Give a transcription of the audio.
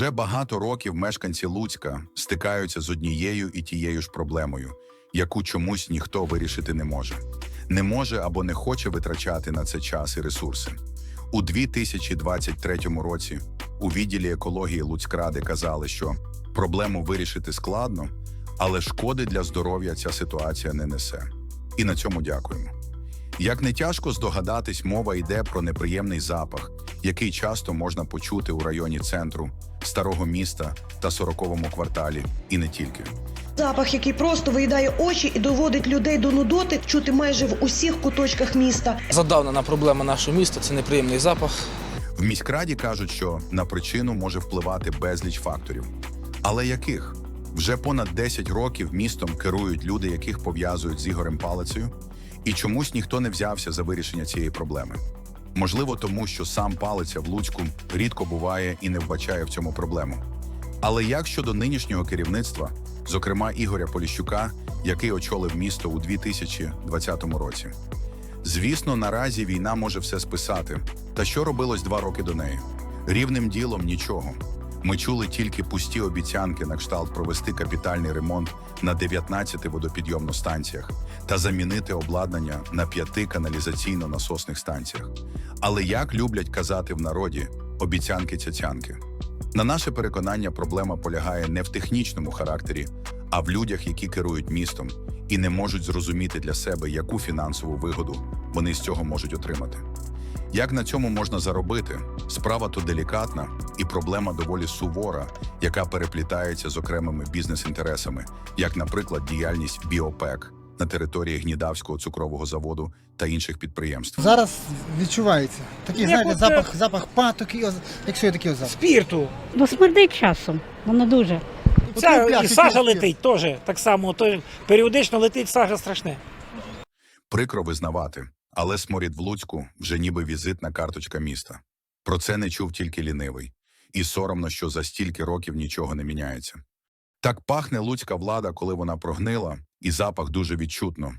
Вже багато років мешканці Луцька стикаються з однією і тією ж проблемою, яку чомусь ніхто вирішити не може. Не може або не хоче витрачати на це час і ресурси. У 2023 році у відділі екології Луцькради казали, що проблему вирішити складно, але шкоди для здоров'я ця ситуація не несе. І на цьому дякуємо. Як не тяжко здогадатись, мова йде про неприємний запах, який часто можна почути у районі центру, старого міста та 40-му кварталі, і не тільки. Запах, який просто виїдає очі і доводить людей до нудоти, чути майже в усіх куточках міста. Задавнена проблема нашого міста це неприємний запах. В міськраді кажуть, що на причину може впливати безліч факторів. Але яких? Вже понад 10 років містом керують люди, яких пов'язують з Ігорем Палицею, і чомусь ніхто не взявся за вирішення цієї проблеми. Можливо, тому що сам Палиця в Луцьку рідко буває і не вбачає в цьому проблему. Але як щодо нинішнього керівництва, зокрема Ігоря Поліщука, який очолив місто у 2020 році? Звісно, наразі війна може все списати. Та що робилось два роки до неї? Рівним ділом нічого. Ми чули тільки пусті обіцянки на кшталт провести капітальний ремонт на 19 водопідйомних станціях та замінити обладнання на п'яти каналізаційно-насосних станціях. Але як люблять казати в народі обіцянки цяцянки. На наше переконання, проблема полягає не в технічному характері, а в людях, які керують містом і не можуть зрозуміти для себе, яку фінансову вигоду вони з цього можуть отримати. Як на цьому можна заробити? Справа то делікатна і проблема доволі сувора, яка переплітається з окремими бізнес-інтересами, як, наприклад, діяльність Біопек на території Гнідавського цукрового заводу та інших підприємств. Зараз відчувається. Такий, Як знаєте, от, запах, запах патоки, якщо є такий запах. спірту. Ну, смердить часом, воно дуже. Ця і сажа летить теж так само. То періодично летить сажа страшне. Прикро визнавати, але сморід в Луцьку вже ніби візитна карточка міста. Про це не чув тільки лінивий. І соромно, що за стільки років нічого не міняється. Так пахне луцька влада, коли вона прогнила, і запах дуже відчутно,